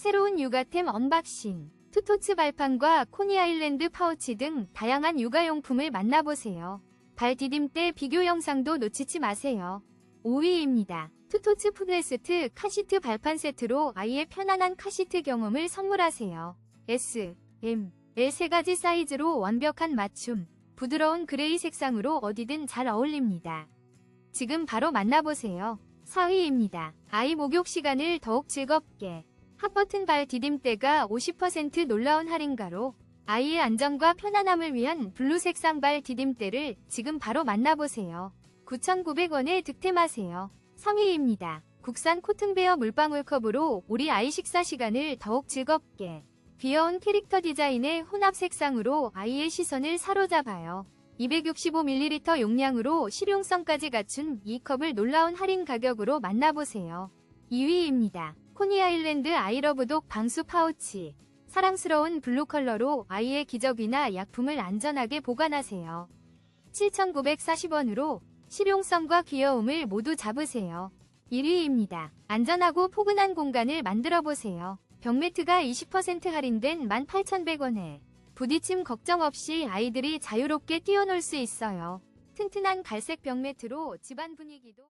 새로운 육아템 언박싱, 투토츠 발판과 코니 아일랜드 파우치 등 다양한 육아용품을 만나보세요. 발 디딤 때 비교 영상도 놓치지 마세요. 5위입니다. 투토츠 푸드레스트 카시트 발판 세트로 아이의 편안한 카시트 경험을 선물하세요. S, M, L 세 가지 사이즈로 완벽한 맞춤, 부드러운 그레이 색상으로 어디든 잘 어울립니다. 지금 바로 만나보세요. 4위입니다. 아이 목욕 시간을 더욱 즐겁게. 핫버튼 발 디딤대가 50% 놀라운 할인가로 아이의 안전과 편안함을 위한 블루 색상 발 디딤대를 지금 바로 만나보세요. 9,900원에 득템하세요. 3위입니다. 국산 코튼베어 물방울 컵으로 우리 아이 식사 시간을 더욱 즐겁게. 귀여운 캐릭터 디자인의 혼합 색상으로 아이의 시선을 사로잡아요. 265ml 용량으로 실용성까지 갖춘 이 컵을 놀라운 할인 가격으로 만나보세요. 2위입니다. 코니 아일랜드 아이러브독 방수 파우치. 사랑스러운 블루 컬러로 아이의 기저귀나 약품을 안전하게 보관하세요. 7,940원으로 실용성과 귀여움을 모두 잡으세요. 1위입니다. 안전하고 포근한 공간을 만들어 보세요. 벽매트가 20% 할인된 18,100원에 부딪힘 걱정 없이 아이들이 자유롭게 뛰어놀 수 있어요. 튼튼한 갈색 벽매트로 집안 분위기도